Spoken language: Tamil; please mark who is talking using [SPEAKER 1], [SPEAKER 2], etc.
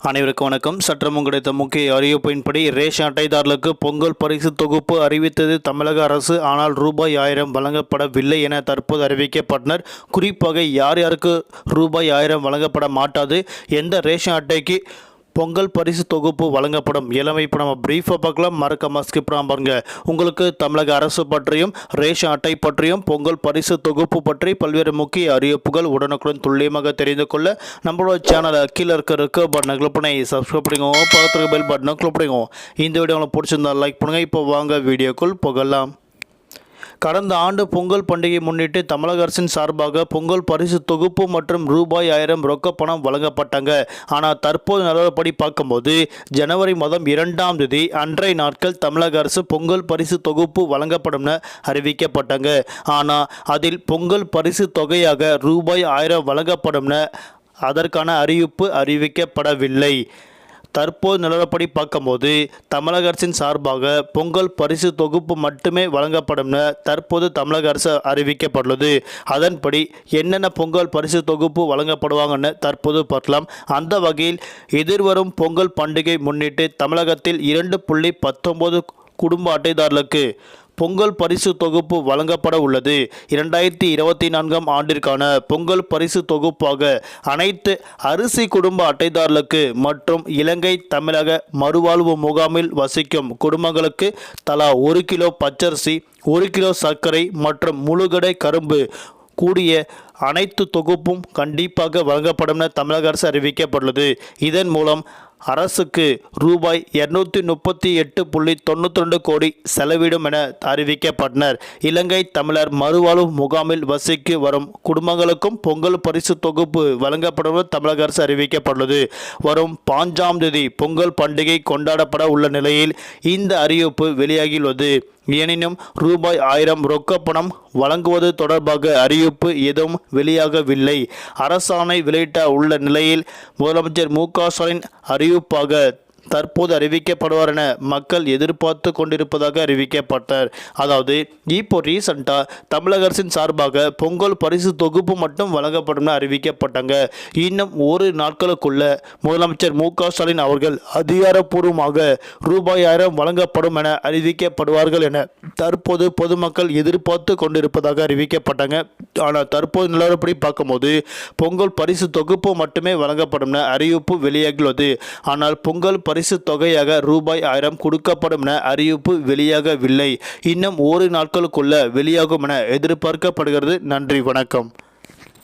[SPEAKER 1] அனைவருக்கும் வணக்கம். சற்றமும் கிடைத்த முக்கிய அறிவிப்பின்படி ரேஷன் அட்டைதாரர்களுக்கு பொங்கல் பரிசு தொகுப்பு அறிவித்தது தமிழக அரசு. ஆனால் ரூபாய் ஆயிரம் வழங்கப்படவில்லை என தற்போது அறிவிக்கப்பட்டனர். குறிப்பாக யார் யாருக்கு ரூபாய் ஆயிரம் வழங்கப்பட மாட்டாது எந்த ரேஷன் அட்டைக்கு பொங்கல் பரிசு தொகுப்பு வழங்கப்படும். இளமை இப்போ நம்ம பிரீஃபாக பார்க்கலாம். மறக்காம ஸ்கிப் பாருங்க. உங்களுக்கு தமிழக அரசு பற்றியும் ரேஷன் அட்டை பற்றியும் பொங்கல் பரிசு தொகுப்பு பற்றி பல்வேறு முக்கிய அறிவிப்புகள் உடனுக்குடன் துல்லியமாக தெரிந்து கொள்ள நம்மளோட சேனலை கீழே இருக்க இருக்க பட்டனை கிளிக் பண்ணி சப்ஸ்கிரைப் பண்ணிக்கோங்க. பக்கத்தில் பெல் பட்டனை கிளிக் பண்ணிக்கோங்க. இந்த வீடியோ உங்களுக்கு பிடிச்சிருந்தா லைக் பண்ணுங்கள் இப்போ வாங்க வீடியோக்குள் போகலாம். கடந்த ஆண்டு பொங்கல் பண்டிகை முன்னிட்டு தமிழக அரசின் சார்பாக பொங்கல் பரிசு தொகுப்பு மற்றும் ரூபாய் ஆயிரம் ரொக்க பணம் வழங்கப்பட்டாங்க. ஆனால் தற்போது நிலவரப்படி பார்க்கும்போது ஜனவரி மாதம் இரண்டாம் தேதி அன்றைய நாட்கள் தமிழக அரசு பொங்கல் பரிசு தொகுப்பு வழங்கப்படும்னு அறிவிக்கப்பட்டாங்க. ஆனால் அதில் பொங்கல் பரிசு தொகையாக ரூபாய் ஆயிரம் வழங்கப்படும்னு அதற்கான அறிவிப்பு அறிவிக்கப்படவில்லை. தற்போது நிலவரப்படி பார்க்கும்போது தமிழக அரசின் சார்பாக பொங்கல் பரிசு தொகுப்பு மட்டுமே வழங்கப்படும்னு தற்போது தமிழக அரசு அறிவிக்கப்பட்டுள்ளது. அதன்படி என்னென்ன பொங்கல் பரிசு தொகுப்பு வழங்கப்படுவாங்கன்னு தற்போது பார்க்கலாம். அந்த வகையில் எதிர்வரும் பொங்கல் பண்டிகை முன்னிட்டு தமிழகத்தில் இரண்டு புள்ளி பத்தொன்பது குடும்ப அட்டைதாரர்களுக்கு பொங்கல் பரிசு தொகுப்பு வழங்கப்பட உள்ளது. இரண்டாயிரத்தி இருபத்தி நான்காம் ஆண்டிற்கான பொங்கல் பரிசு தொகுப்பாக அனைத்து அரிசி குடும்ப அட்டைதாரர்களுக்கு மற்றும் இலங்கை தமிழக மறுவாழ்வு முகாமில் வசிக்கும் குடும்பங்களுக்கு தலா ஒரு கிலோ பச்சரிசி ஒரு கிலோ சர்க்கரை மற்றும் முழுகடை கரும்பு கூடிய அனைத்து தொகுப்பும் கண்டிப்பாக வழங்கப்படும் என தமிழக அரசு அறிவிக்கப்பட்டுள்ளது. இதன் மூலம் அரசுக்கு ரூபாய் இருநூத்தி முப்பத்தி எட்டு புள்ளி தொண்ணூற்றி ரெண்டு கோடி செலவிடும் என அறிவிக்கப்பட்டனர். இலங்கை தமிழர் மறுவாழ்வு முகாமில் வசிக்கு வரும் குடும்பங்களுக்கும் பொங்கல் பரிசு தொகுப்பு வழங்கப்படுவது தமிழக அரசு அறிவிக்கப்பட்டுள்ளது. வரும் பாஞ்சாம் தேதி பொங்கல் பண்டிகை கொண்டாடப்பட உள்ள நிலையில் இந்த அறிவிப்பு வெளியாகியுள்ளது. எனினும் ரூபாய் ஆயிரம் ரொக்க பணம் வழங்குவது தொடர்பாக அறிவிப்பு எதுவும் வெளியாகவில்லை. அரசாணை வெளியிட்ட உள்ள நிலையில் முதலமைச்சர் மு க ஸ்டாலின் அறிவிப்பாக தற்போது அறிவிக்கப்படுவார் என மக்கள் எதிர்பார்த்து கொண்டிருப்பதாக அறிவிக்கப்பட்டார். அதாவது இப்போ ரீசண்டாக தமிழக அரசின் சார்பாக பொங்கல் பரிசு தொகுப்பு மட்டும் வழங்கப்படும் என அறிவிக்கப்பட்டாங்க. இன்னும் ஒரு நாட்களுக்குள்ள முதலமைச்சர் மு க ஸ்டாலின் அவர்கள் அதிகாரப்பூர்வமாக ரூபாய் ஆயிரம் வழங்கப்படும் என அறிவிக்கப்படுவார்கள் என தற்போது பொதுமக்கள் எதிர்பார்த்து கொண்டிருப்பதாக அறிவிக்கப்பட்டாங்க. ஆனால் தற்போது நிலவரப்படி பார்க்கும்போது பொங்கல் பரிசு தொகுப்பு மட்டுமே வழங்கப்படும் என அறிவிப்பு வெளியாகியுள்ளது. ஆனால் பொங்கல் பரிசு தொகையாக ரூபாய் ஆயிரம் கொடுக்கப்படும் என அறிவிப்பு வெளியாகவில்லை. இன்னும் ஓரிரு நாட்களுக்குள்ள வெளியாகும் என எதிர்பார்க்கப்படுகிறது. நன்றி வணக்கம்.